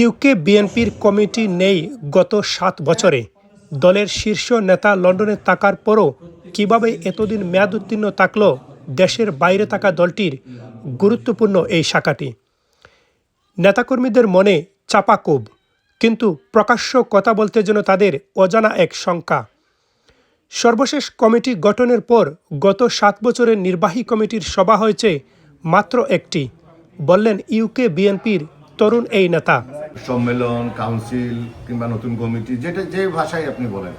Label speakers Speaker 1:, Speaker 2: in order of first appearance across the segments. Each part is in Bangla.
Speaker 1: ইউকে বিএনপির কমিটি নেই গত সাত বছরে। দলের শীর্ষ নেতা লন্ডনে থাকার পরও কীভাবে এতদিন মেয়াদ উত্তীর্ণ থাকল, দেশের বাইরে থাকা দলটির গুরুত্বপূর্ণ এই শাখাটি। নেতাকর্মীদের মনে চাপা ক্ষোভ, কিন্তু প্রকাশ্য কথা বলতে যেন তাদের অজানা এক শঙ্কা। সর্বশেষ কমিটি গঠনের পর গত সাত বছরের নির্বাহী কমিটির সভা হয়েছে মাত্র একটি, বললেন ইউকে বিএনপির তরুণ এই নেতা।
Speaker 2: সম্মেলন কাউন্সিল কিংবা নতুন কমিটি যেটা যে ভাষায় আপনি বলেন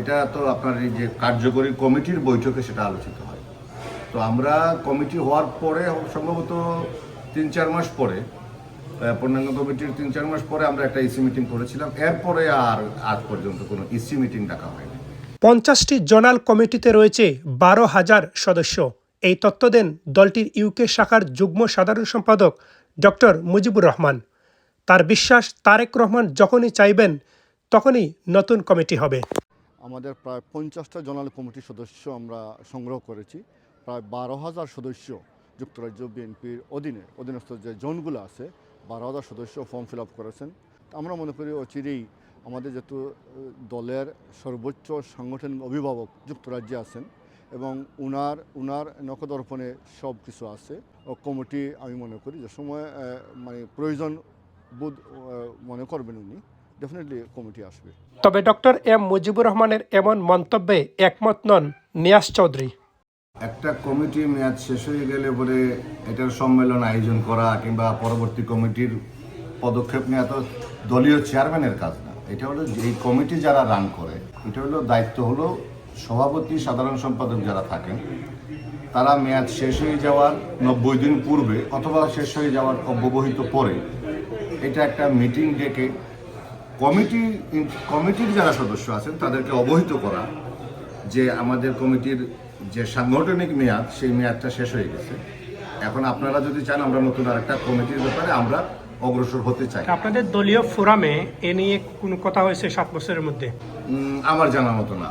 Speaker 2: এটা তো আপনার এই যে কার্যকরী কমিটির বৈঠকে সেটা আলোচিত হয়। তো আমরা কমিটি হওয়ার পরে সম্ভবত তিন চার মাস পরে পূর্ণাঙ্গ কমিটির তিন চার মাস পরে আমরা একটা ইসি মিটিং করেছিলাম। এরপরে আর আজ পর্যন্ত কোনো ইসি মিটিং ডাকা হয়নি।
Speaker 1: পঞ্চাশটি জোনাল কমিটিতে রয়েছে বারো হাজার সদস্য। এই তথ্য দেন দলটির ইউকে শাখার যুগ্ম সাধারণ সম্পাদক ডক্টর মুজিবুর রহমান। তার বিশ্বাস তারেক রহমান যখনই চাইবেন, তখনই নতুন কমিটি হবে।
Speaker 3: আমাদের প্রায় পঞ্চাশটা জোনাল কমিটির সদস্য আমরা সংগ্রহ করেছি। প্রায় বারো হাজার সদস্য যুক্তরাজ্য বিএনপির অধীনে, অধীনস্থ যে জোনগুলো আছে, বারো হাজার সদস্য ফর্ম ফিল আপ করেছেন। আমরা মনে করি অচিরেই আমাদের যেহেতু দলের সর্বোচ্চ সাংগঠনিক অভিভাবক যুক্তরাজ্যে আছেন এবং উনার উনার নখদর্পণে সব কিছু আছে। ও কমিটি আমি মনে করি যে সময় মানে প্রয়োজন বোধ মনে করবেন উনি ডেফিনেটলি কমিটি আসবে।
Speaker 1: তবে ডক্টর এম মুজিবুর রহমানের এমন মন্তব্যে একমত নন নিয়াজ চৌধুরী।
Speaker 2: একটা কমিটি মেয়াদ শেষ হয়ে গেলে পরে এটার সম্মেলন আয়োজন করা কিংবা পরবর্তী কমিটির পদক্ষেপ নেওয়া তো দলীয় চেয়ারম্যানের কাজ না। এটা হলো যে এই কমিটি যারা রান করে এটা হলো দায়িত্ব হলো সভাপতি সাধারণ সম্পাদক যারা থাকেন তারা মেয়াদ শেষ হয়ে যাওয়ার নব্বই দিন পূর্বে অথবা শেষ হয়ে যাওয়ার অব্যবহিত পরে এটা একটা মিটিং ডেকে কমিটি কমিটির যারা সদস্য আছেন তাদেরকে অবহিত করা যে আমাদের কমিটির যে সাংগঠনিক মেয়াদ সেই মেয়াদটা শেষ হয়ে গেছে। এখন আপনারা যদি চান আমরা নতুন আরেকটা কমিটির ব্যাপারে আমরা অগ্রসর হতে চাই।
Speaker 1: আপনাদের দলীয় ফোরামে এ নিয়ে কোনো কথা হয়েছে সাত বছরের মধ্যে?
Speaker 2: আমার জানা মতো না।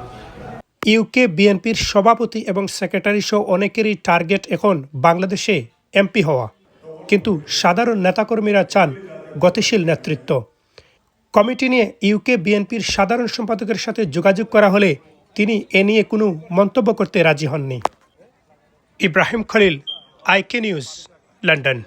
Speaker 1: ইউকে বিএনপির সভাপতি এবং সেক্রেটারি সহ অনেকেরই টার্গেট এখন বাংলাদেশে এমপি হওয়া। কিন্তু সাধারণ নেতাকর্মীরা চান গতিশীল নেতৃত্ব। কমিটি নিয়ে ইউকে বিএনপির সাধারণ সম্পাদকের সাথে যোগাযোগ করা হলে তিনি এ নিয়ে কোনো মন্তব্য করতে রাজি হননি। ইব্রাহিম খলিল আইকে নিউজ লন্ডন